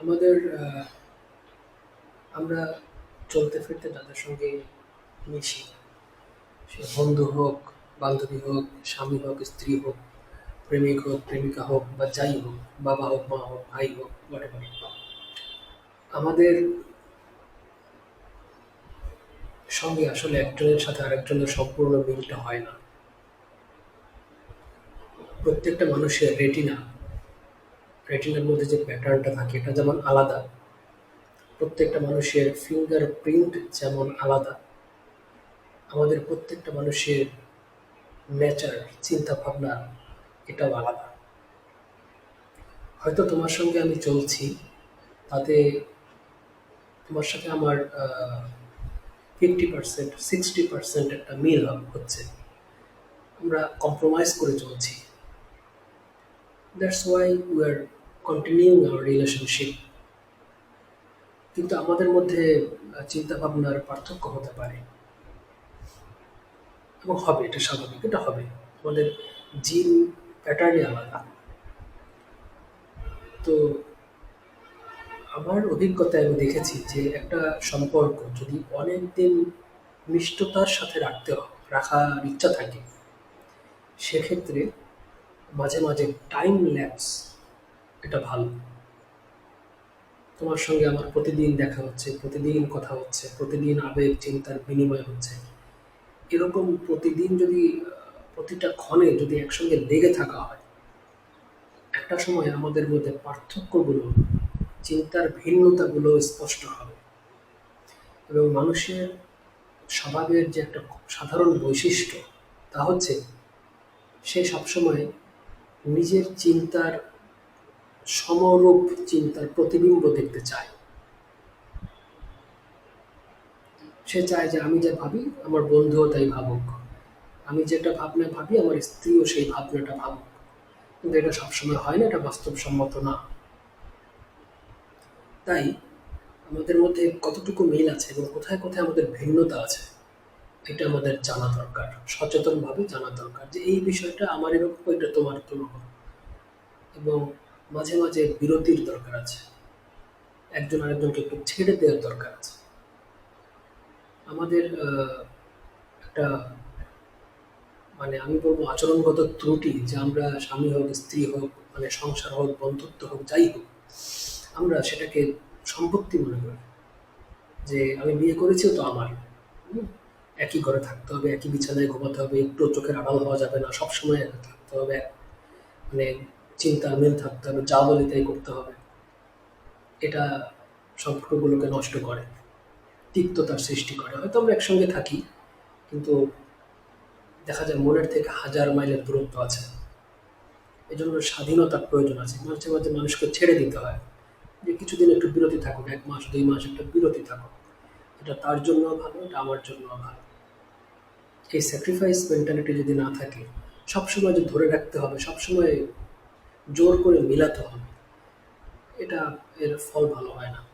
আমাদের আমরা চলতে ফিরতে তাদের সঙ্গে মিশি। সে বন্ধু হোক, বান্ধবী হোক, স্বামী হোক, স্ত্রী হোক, প্রেমিক হোক, প্রেমিকা হোক, বা যাই হোক, বাবা হোক, মা হোক, ভাই হোক, whatever আমাদের সঙ্গে আসলে একজনের সাথে আরেকজনের সম্পূর্ণ মিলটা হয় না। প্রত্যেকটা মানুষের রেটিনা রেটিনার মধ্যে যে প্যাটার্নটা থাকে, এটা যেমন আলাদা, প্রত্যেকটা মানুষের ফিঙ্গার প্রিন্ট যেমন আলাদা, আমাদের প্রত্যেকটা মানুষের নেচার চিন্তা ভাবনা এটাও আলাদা। হয়তো তোমার সঙ্গে আমি চলছি, তাতে তোমার সাথে আমার ফিফটি পার্সেন্ট সিক্সটি পার্সেন্ট একটা মিল হচ্ছে। আমরা কম্প্রোমাইজ করে চলছি। That's why we are continuing our relationship কিন্তু আমাদের মধ্যে চিন্তা ভাবনার পার্থক্য হতে পারে। এবং হবে, এটা স্বাভাবিক, এটা হবে। আমাদের জিন প্যাটার্নই আলাদা। তো আমার অভিজ্ঞতায় আমি দেখেছি যে একটা সম্পর্ক যদি অনেক দিন মিষ্টতার সাথে রাখতে রাখার ইচ্ছা থাকে, সেক্ষেত্রে মাঝে মাঝে টাইম ল্যাপস এটা ভালো। তোমার সঙ্গে আমার প্রতিদিন দেখা হচ্ছে, প্রতিদিন কথা হচ্ছে, প্রতিদিন আবেগ, চিন্তার বিনিময় হচ্ছে। এরকম প্রতিদিন যদি প্রতিটা ক্ষণে যদি একসঙ্গে লেগে থাকা হয়, একটা সময় আমাদের মধ্যে পার্থক্যগুলো, চিন্তার ভিন্নতাগুলো স্পষ্ট হবে। এবং মানুষের স্বভাবের যে একটা সাধারণ বৈশিষ্ট্য, তা হচ্ছে সে সবসময় নিজের চিন্তার সমরূপ চিন্তার প্রতিবিম্ব দেখতে চায়। সে চায় যে আমি যা ভাবি, আমার বন্ধুও তাই ভাবুক। আমি যেটা ভাবনা ভাবি, আমার স্ত্রীও সেই ভাবনাটা ভাবুক। কিন্তু এটা সবসময় হয় না, এটা বাস্তবসম্মত না। তাই আমাদের মধ্যে কতটুকু মিল আছে এবং কোথায় কোথায় আমাদের ভিন্নতা আছে, এটা আমাদের জানা দরকার। সচেতনভাবে জানা দরকার যে এই বিষয়টা আমার এরকম এটা তোমার এরকম এবং মাঝে মাঝে বিরতির দরকার আছে। একজন আরেকজনকে একটু ছেড়ে দেওয়ার দরকার আছে। আমাদের একটা মানে আমি বলব আচরণগত ত্রুটি, যে আমরা স্বামী হোক, স্ত্রী হোক মানে সংসার হোক, বন্ধুত্ব হোক, যাই হোক, আমরা সেটাকে সম্পত্তি মনে করি। যে আমি বিয়ে করেছি তো আমার। একই ঘরে থাকতে হবে, একই বিছানায় ঘুমাতে হবে, একটু চোখের আড়াল হওয়া যাবে না, সবসময় থাকতে হবে। মানে চিন্তার মিল থাকতে হবে, যা বলি তাই করতে হবে। এটা সম্পর্কগুলোকে নষ্ট করে তিক্ততার সৃষ্টি করে। হয়তো আমরা একসঙ্গে থাকি, কিন্তু দেখা যায় মনের থেকে হাজার মাইলের দূরত্ব আছে। এজন্য স্বাধীনতার প্রয়োজন আছে। মাঝে মাঝে মানুষকে ছেড়ে দিতে হয় যে কিছুদিন একটু বিরতি থাকুক, এক মাস, দুই মাস একটা বিরতি থাকুক। এটা তার জন্য ভালো, এটা আমার জন্য ভালো। এই স্যাক্রিফাইস মেন্টালিটি যদি না থাকে, সবসময় যে ধরে রাখতে হবে, সবসময় জোর করে মিলাতে হবে। এটা এর ফল ভালো হয় না।